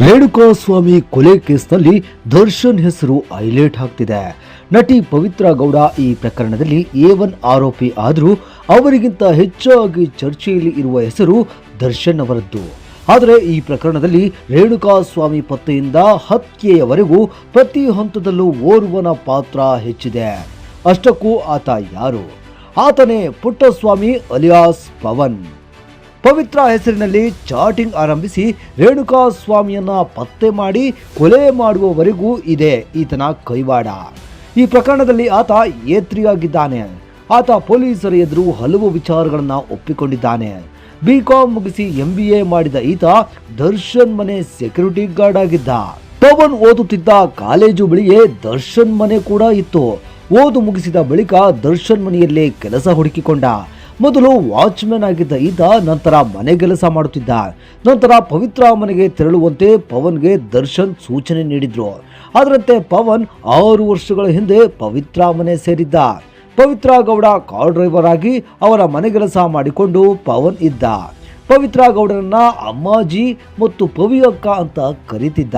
ರೇಣುಕಾ ಸ್ವಾಮಿ ಕೊಲೆ ಕೇಸ್ನಲ್ಲಿ ದರ್ಶನ್ ಹೆಸರು ಹೈಲೈಟ್ ಆಗ್ತಿದೆ. ನಟಿ ಪವಿತ್ರ ಗೌಡ ಈ ಪ್ರಕರಣದಲ್ಲಿ ಎ ಒನ್ ಆರೋಪಿ ಆದರೂ ಅವರಿಗಿಂತ ಹೆಚ್ಚಾಗಿ ಚರ್ಚೆಯಲ್ಲಿ ಇರುವ ಹೆಸರು ದರ್ಶನ್ ಅವರದ್ದು. ಆದರೆ ಈ ಪ್ರಕರಣದಲ್ಲಿ ರೇಣುಕಾ ಸ್ವಾಮಿ ಪತ್ತೆಯಿಂದ ಹತ್ಯೆಯವರೆಗೂ ಪ್ರತಿ ಹಂತದಲ್ಲೂ ಓರ್ವನ ಪಾತ್ರ ಹೆಚ್ಚಿದೆ. ಅಷ್ಟಕ್ಕೂ ಆತ ಯಾರು? ಆತನೇ ಪುಟ್ಟಸ್ವಾಮಿ ಅಲಿಯಾಸ್ ಪವನ್. ಪವಿತ್ರ ಹೆಸರಿನಲ್ಲಿ ಚಾಟಿಂಗ್ ಆರಂಭಿಸಿ ರೇಣುಕಾ ಸ್ವಾಮಿಯನ್ನ ಪತ್ತೆ ಮಾಡಿ ಕೊಲೆ ಮಾಡುವವರೆಗೂ ಇದೆ ಈತನ ಕೈವಾಡ. ಈ ಪ್ರಕರಣದಲ್ಲಿ ಆತ ಏತ್ರಿಯಾಗಿದ್ದಾನೆ. ಆತ ಪೊಲೀಸರ ಎದುರು ಹಲವು ವಿಚಾರಗಳನ್ನು ಒಪ್ಪಿಕೊಂಡಿದ್ದಾನೆ. ಬಿ ಕಾಂ ಮುಗಿಸಿ ಎಂ ಬಿ ಎ ಮಾಡಿದ ಈತ ದರ್ಶನ್ ಮನೆ ಸೆಕ್ಯೂರಿಟಿ ಗಾರ್ಡ್ ಆಗಿದ್ದ. ಪವನ್ ಓದುತ್ತಿದ್ದ ಕಾಲೇಜು ಬಳಿಯೇ ದರ್ಶನ್ ಮನೆ ಕೂಡ ಇತ್ತು. ಓದು ಮುಗಿಸಿದ ಬಳಿಕ ದರ್ಶನ್ ಮನೆಯಲ್ಲೇ ಕೆಲಸ ಹುಡುಕಿಕೊಂಡ. ಮೊದಲು ವಾಚ್ಮ್ಯಾನ್ ಆಗಿದ್ದ ಈತ ನಂತರ ಮನೆ ಕೆಲಸ ಮಾಡುತ್ತಿದ್ದ. ನಂತರ ಪವಿತ್ರ ಮನೆಗೆ ತೆರಳುವಂತೆ ಪವನ್ಗೆ ದರ್ಶನ್ ಸೂಚನೆ ನೀಡಿದ್ರು. ಅದರಂತೆ ಪವನ್ ಆರು ವರ್ಷಗಳ ಹಿಂದೆ ಪವಿತ್ರ ಮನೆ ಸೇರಿದ್ದ. ಪವಿತ್ರ ಗೌಡ ಕಾರ್ ಡ್ರೈವರ್ ಆಗಿ ಅವರ ಮನೆ ಕೆಲಸ ಮಾಡಿಕೊಂಡು ಪವನ್ ಇದ್ದ. ಪವಿತ್ರ ಗೌಡರನ್ನ ಅಮ್ಮಾಜಿ ಮತ್ತು ಪವಿ ಅಕ್ಕ ಅಂತ ಕರೀತಿದ್ದ.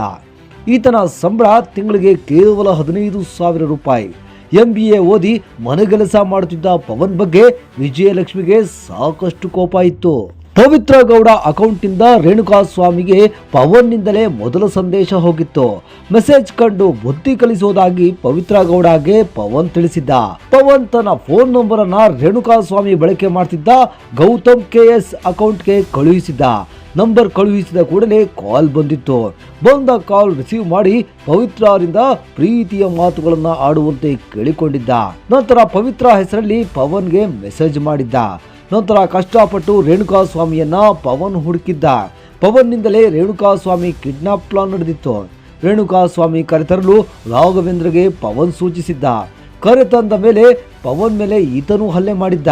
ಈತನ ಸಂಬಳ ತಿಂಗಳಿಗೆ ಕೇವಲ ಹದಿನೈದು ಸಾವಿರ ರೂಪಾಯಿ. ಎಂ ಬಿ ಎ ಓದಿ ಮನೆಗೆಲಸ ಮಾಡುತ್ತಿದ್ದ ಪವನ್ ಬಗ್ಗೆ ವಿಜಯಲಕ್ಷ್ಮಿಗೆ ಸಾಕಷ್ಟು ಕೋಪ ಇತ್ತು. ಪವಿತ್ರ ಗೌಡ ಅಕೌಂಟಿಂದ ರೇಣುಕಾ ಸ್ವಾಮಿಗೆ ಪವನ್ನಿಂದಲೇ ಮೊದಲ ಸಂದೇಶ ಹೋಗಿತ್ತು. ಮೆಸೇಜ್ ಕಂಡು ಬುದ್ಧಿ ಕಲಿಸೋದಾಗಿ ಪವಿತ್ರ ಗೌಡಗೆ ಪವನ್ ತಿಳಿಸಿದ್ದ. ಪವನ್ ತನ್ನ ಫೋನ್ ನಂಬರ್ ಅನ್ನ ರೇಣುಕಾ ಸ್ವಾಮಿ ಬಳಕೆ ಮಾಡ್ತಿದ್ದ ಗೌತಮ್ ಕೆ ಎಸ್ ಅಕೌಂಟ್ಗೆ ಕಳುಹಿಸಿದ್ದ. ನಂಬರ್ ಕಳುಹಿಸಿದ ಕೂಡಲೇ ಕಾಲ್ ಬಂದಿತ್ತು. ಬಂದ ಕಾಲ್ ರಿಸೀವ್ ಮಾಡಿ ಪವಿತ್ರರಿಂದ ಪ್ರೀತಿಯ ಮಾತುಗಳನ್ನ ಆಡುವಂತೆ ಕೇಳಿಕೊಂಡಿದ್ದ. ನಂತರ ಪವಿತ್ರ ಹೆಸರಲ್ಲಿ ಪವನ್ಗೆ ಮೆಸೇಜ್ ಮಾಡಿದ್ದ. ನಂತರ ಕಷ್ಟಪಟ್ಟು ರೇಣುಕಾ ಸ್ವಾಮಿಯನ್ನ ಪವನ್ ಹುಡುಕಿದ್ದ. ಪವನ್ನಿಂದಲೇ ರೇಣುಕಾ ಸ್ವಾಮಿ ಕಿಡ್ನಾಪ್ ಪ್ಲಾನ್ ನಡೆದಿತ್ತು. ರೇಣುಕಾ ಸ್ವಾಮಿ ಕರೆತರಲು ರಾಘವೇಂದ್ರಗೆ ಪವನ್ ಸೂಚಿಸಿದ್ದ. ಕರೆತಂದ ಮೇಲೆ ಪವನ್ ಮೇಲೆ ಈತನು ಹಲ್ಲೆ ಮಾಡಿದ್ದ.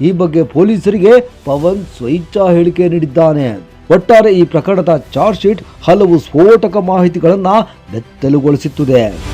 ಈ ಬಗ್ಗೆ ಪೊಲೀಸರಿಗೆ ಪವನ್ ಸ್ವೈಚ್ಛಾ ಹೇಳಿಕೆ ನೀಡಿದ್ದಾನೆ. ಒಟ್ಟಾರೆ ಈ ಪ್ರಕರಣದ ಚಾರ್ಜ್ ಶೀಟ್ ಹಲವು ಸ್ಫೋಟಕ ಮಾಹಿತಿಗಳನ್ನ ಬೆತ್ತಲುಗೊಳಿಸುತ್ತದೆ.